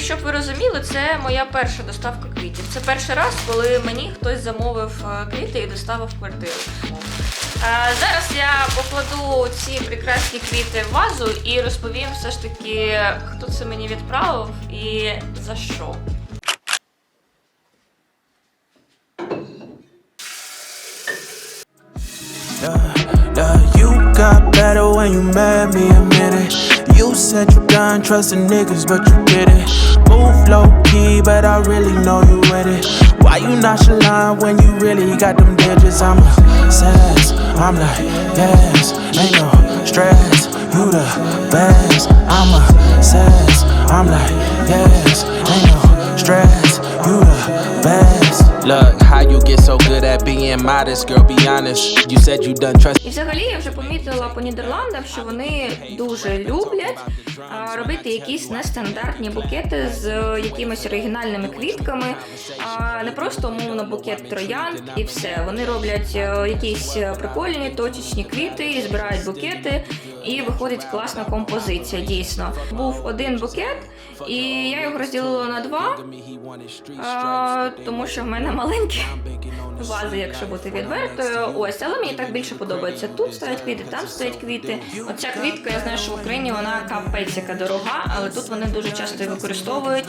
щоб ви розуміли, це моя перша доставка квітів. Це перший раз, коли мені хтось замовив е, квіти і доставив квартиру. Е, Зараз я покладу ці прекрасні квіти в вазу і розповім все ж таки, хто це мені відправив і за що. You got better when you met me, admit it. You said you done trusting niggas, but you did it. Move low key, but I really know you with it. Why you nonchalant when you really got them digits? I'm a sass, I'm like, yes, ain't no stress. You the best. I'm a sass, I'm like, yes, ain't no stress. You the best. Look, how you get so good at being modest, girl? Be honest. You said you done trust. І взагалі я вже помітила по Нідерландах, що вони дуже люблять а, робити якісь нестандартні букети з е, якимись оригінальними квітками, а не просто умовно букет троянд і все. Вони роблять е, якісь е, прикольні точечні квіти і збирають букети, і виходить класна композиція. Дійсно, був один букет, і я його розділила на два, а, тому що в мене маленькі вази, якщо бути відвертою. Ось, але мені так більше подобається. Тут стоять квіти, там стоять квіти. Оця квітка, я знаю, що в Україні вона капець яка дорога, але тут вони дуже часто її використовують.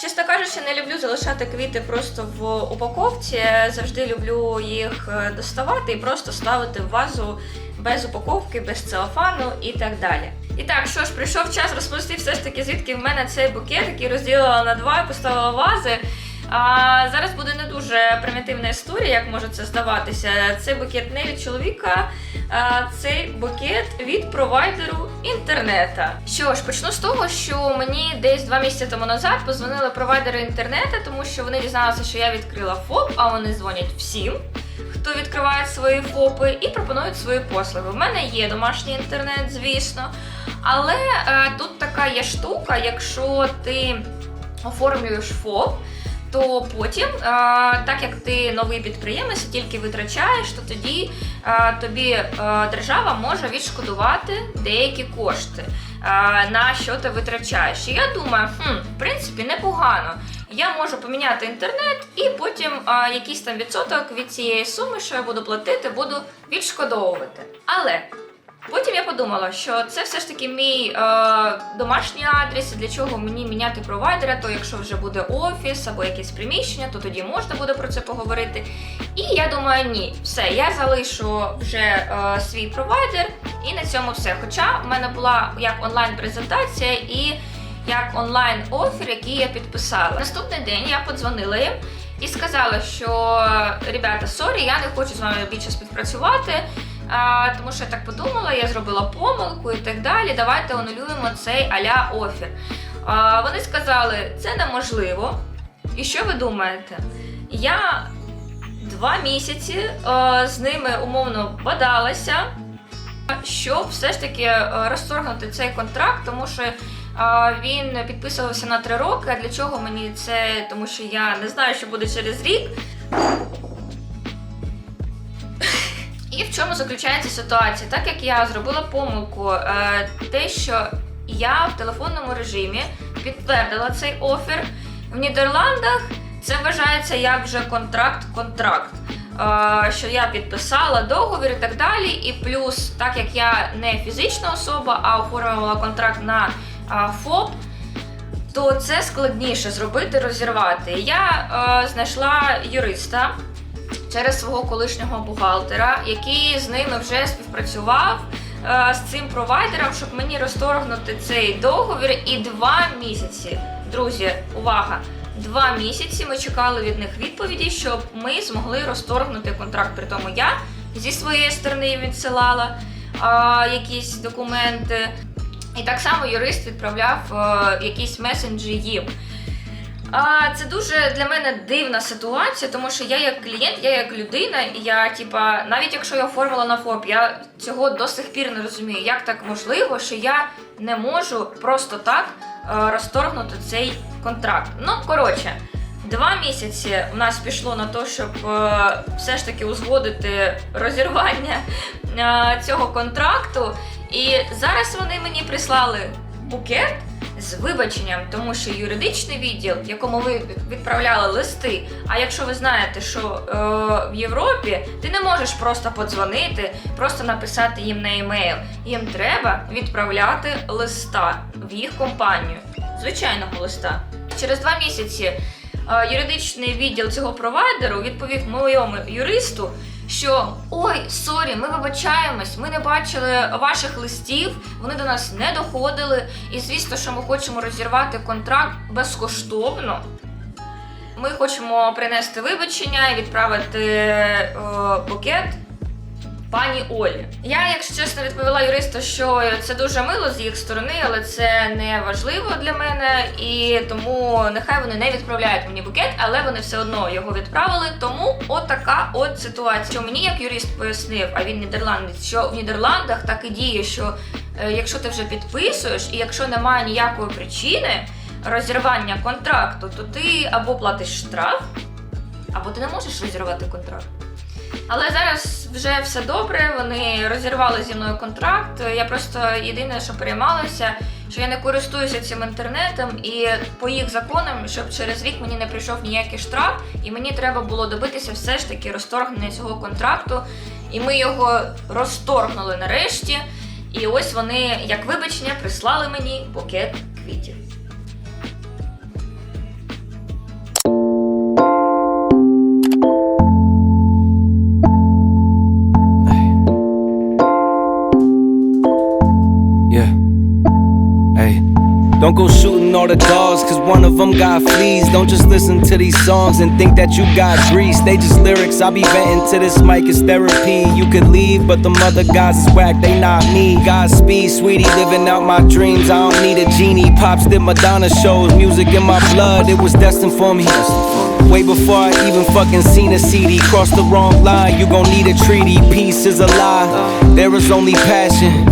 Чесно кажучи, не люблю залишати квіти просто в упаковці. Завжди люблю їх е, доставати і просто ставити в вазу без упаковки, без целофану і так далі. І так, що ж, прийшов час розповісти все ж таки, звідки в мене цей букет, який розділила на два і поставила вази. А зараз буде не дуже примітивна історія, як може це здаватися. Цей букет не від чоловіка, а цей букет від провайдеру інтернета. Що ж, почну з того, що мені десь два місяці тому назад позвонили провайдери інтернету, тому що вони дізналися, що я відкрила ФОП, а вони дзвонять всім. Хто відкриває свої ФОПи і пропонують свої послуги. У мене є домашній інтернет, звісно. Але е, тут така є штука, якщо ти оформлюєш ФОП, то потім, е, так як ти новий підприємець і тільки витрачаєш, то тоді е, тобі е, держава може відшкодувати деякі кошти, на що ти витрачаєш. І я думаю, хм, в принципі, непогано. Я можу поміняти інтернет і потім е, якийсь там відсоток від цієї суми, що я буду платити, буду відшкодовувати. Але Потім я подумала, що це все ж таки мій е, домашній адрес, і для чого мені міняти провайдера, то якщо вже буде офіс або якесь приміщення, то тоді можна буде про це поговорити. І я думаю, ні, все, я залишу вже е, свій провайдер, і на цьому все. Хоча в мене була як онлайн-презентація і як онлайн-офер, який я підписала. Наступний день я подзвонила їм і сказала, що ребята, сорі, я не хочу з вами більше співпрацювати. А, тому що я так подумала, я зробила помилку і так далі. Давайте анулюємо цей аля офір. А, вони сказали, це неможливо. І що ви думаєте? Я два місяці е, з ними умовно бадалася, щоб все ж таки е, розторгнути цей контракт, тому що. Він підписувався на три роки. А для чого мені це? Тому що я не знаю, що буде через рік. І в чому заключається ситуація? Так як я зробила помилку, е, те, що я в телефонному режимі підтвердила цей офер в Нідерландах, це вважається як вже контракт-контракт. Е, Що я підписала договір і так далі. І плюс, так як я не фізична особа, а оформила контракт на ФОП, то це складніше зробити, розірвати. Я е, знайшла юриста через свого колишнього бухгалтера, який з ними вже співпрацював е, з цим провайдером, щоб мені розторгнути цей договір. І два місяці, друзі, увага! Два місяці ми чекали від них відповіді, щоб ми змогли розторгнути контракт. При тому я зі своєї сторони відсилала е, якісь документи. І так само юрист відправляв е, якісь месенджі їм. А, це дуже для мене дивна ситуація, тому що я як клієнт, я як людина, і я, типа, навіть якщо я оформила на ФОП, я цього до сих пір не розумію, як так можливо, що я не можу просто так е, розторгнути цей контракт. Ну, коротше, Два місяці у нас пішло на те, щоб е, все ж таки узгодити розірвання цього контракту. І зараз вони мені прислали букет з вибаченням, тому що юридичний відділ, якому ви відправляли листи. А якщо ви знаєте, що е, в Європі ти не можеш просто подзвонити, просто написати їм на емейл. Їм треба відправляти листа в їх компанію, звичайного листа. Через два місяці е, юридичний відділ цього провайдеру відповів моєму юристу, що ой, сорі, ми вибачаємось, ми не бачили ваших листів, вони до нас не доходили. І звісно, що ми хочемо розірвати контракт безкоштовно. Ми хочемо принести вибачення і відправити е, букет пані Олі. Я, якщо чесно, відповіла юристу, що це дуже мило з їх сторони, але це не важливо для мене, і тому нехай вони не відправляють мені букет, але вони все одно його відправили. Тому отака от ситуація. Що мені як юрист пояснив, а він нідерландець, що в Нідерландах так і діє, що е, якщо ти вже підписуєш, і якщо немає ніякої причини розірвання контракту, то ти або платиш штраф, або ти не можеш розірвати контракт. Але зараз вже все добре. Вони розірвали зі мною контракт. Я просто єдине, що переймалася, що я не користуюся цим інтернетом, і по їх законам, щоб через рік мені не прийшов ніякий штраф, і мені треба було добитися все ж таки розторгнення цього контракту. І ми його розторгнули нарешті. І ось вони, як вибачення, прислали мені букет квітів. Don't go shooting all the dogs, cause one of them got fleas. Don't just listen to these songs and think that you got grease. They just lyrics, I be venting to this mic, it's therapy. You could leave, but the mother guys is whack, they not me. Godspeed, sweetie, living out my dreams. I don't need a genie. Pops did Madonna shows, music in my blood, it was destined for me. Way before I even fucking seen a CD. Cross the wrong line, you gon' need a treaty. Peace is a lie, there is only passion.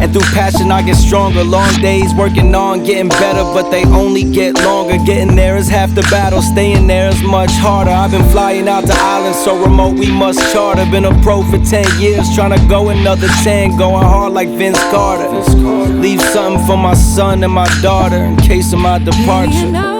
And through passion, I get stronger. Long days working on getting better, but they only get longer. Getting there is half the battle, staying there is much harder. I've been flying out to islands so remote we must charter. Been a pro for 10 years, trying to go another 10. Going hard like Vince Carter. Leave something for my son and my daughter in case of my departure.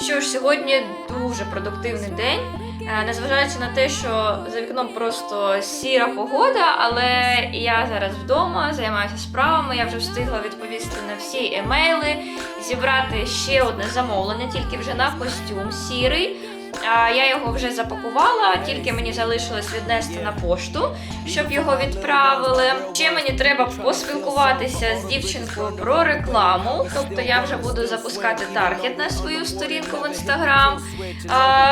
Що ж, сьогодні дуже продуктивний день. Е, Незважаючи на те, що за вікном просто сіра погода, але я зараз вдома займаюся справами. Я вже встигла відповісти на всі емейли, зібрати ще одне замовлення, тільки вже на костюм сірий. Я його вже запакувала, тільки мені залишилось віднести на пошту, щоб його відправили. Ще мені треба поспілкуватися з дівчинкою про рекламу. Тобто я вже буду запускати таргет на свою сторінку в інстаграм.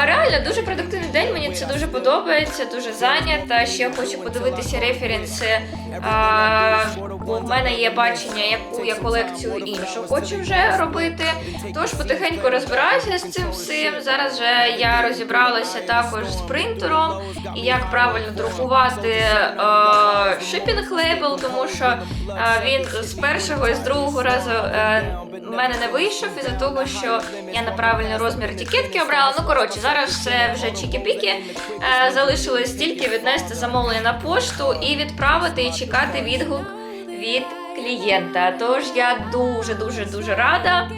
Реально дуже продуктивний день. Мені це дуже подобається, дуже зайнята. Ще хочу подивитися референси. В мене є бачення, яку я колекцію іншу хочу вже робити. Тож потихеньку розбираюся з цим всім. Зараз вже я розібралася також з принтером і як правильно друкувати е, шипінг лейбл, тому що е, він з першого і з другого разу е, мене не вийшов із-за того, що я неправильний розмір етикетки обрала. Ну коротше, зараз все вже чікі-піки. Е, залишилось тільки віднести замовлення на пошту і відправити і чекати відгук від клієнта. Тож я дуже дуже дуже рада.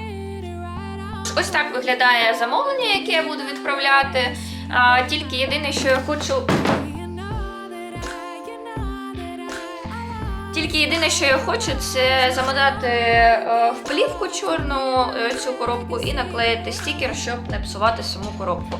Ось так виглядає замовлення, яке я буду відправляти. А, тільки єдине, що я хочу. Тільки єдине, що я хочу, це замотати е, в плівку чорну е, цю коробку і наклеїти стікер, щоб не псувати саму коробку.